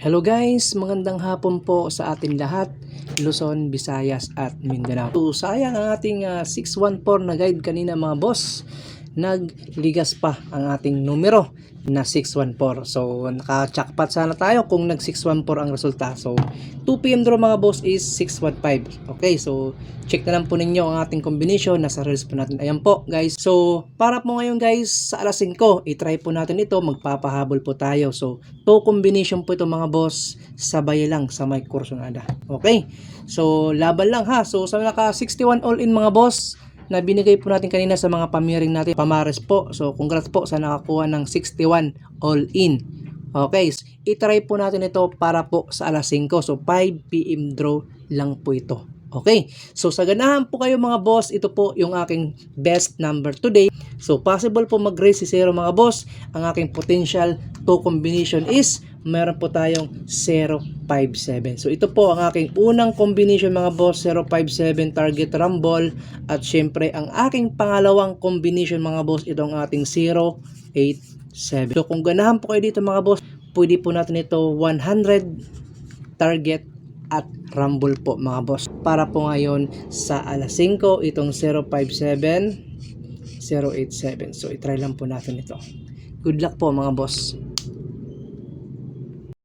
Hello guys, magandang hapon po sa ating lahat, Luzon, Visayas at Mindanao. So, sayang ang ating ah, 614 na guide kanina mga boss. Nagligas pa ang ating numero na 614. So, naka-jackpot sana tayo kung nag 614 ang resulta. So, 2pm draw mga boss is 615. Okay, so check na lang po ninyo ang ating combination. Nasa reels po natin. Ayan po guys. So, para po ngayon guys, sa alas 5, itry po natin ito. Magpapahabol po tayo. So, two combination po ito mga boss. Sabay lang sa may kursunada. Okay. So, laban lang ha. So, sa naka 61 all in mga boss, na binigay po natin kanina sa mga pamiring natin, pamares po. So, congrats po sa nakakuha ng 61 all in. Okay, itry po natin ito para po sa alas 5. So, 5 p.m. draw lang po ito. Okay, so sa ganahan po kayo mga boss, ito po yung aking best number today. So, possible po mag-raise si zero mga boss. Ang aking potential to combination is meron po tayong 057. So, ito po ang aking unang combination mga boss, 057 target rumble. At syempre, ang aking pangalawang combination mga boss, ito ang ating 087. So, kung ganahan po kayo dito mga boss, pwede po natin ito 100 target at rumble po mga boss. Para po ngayon sa alas 5, itong 057, 087. So, itry lang po natin ito. Good luck po mga boss.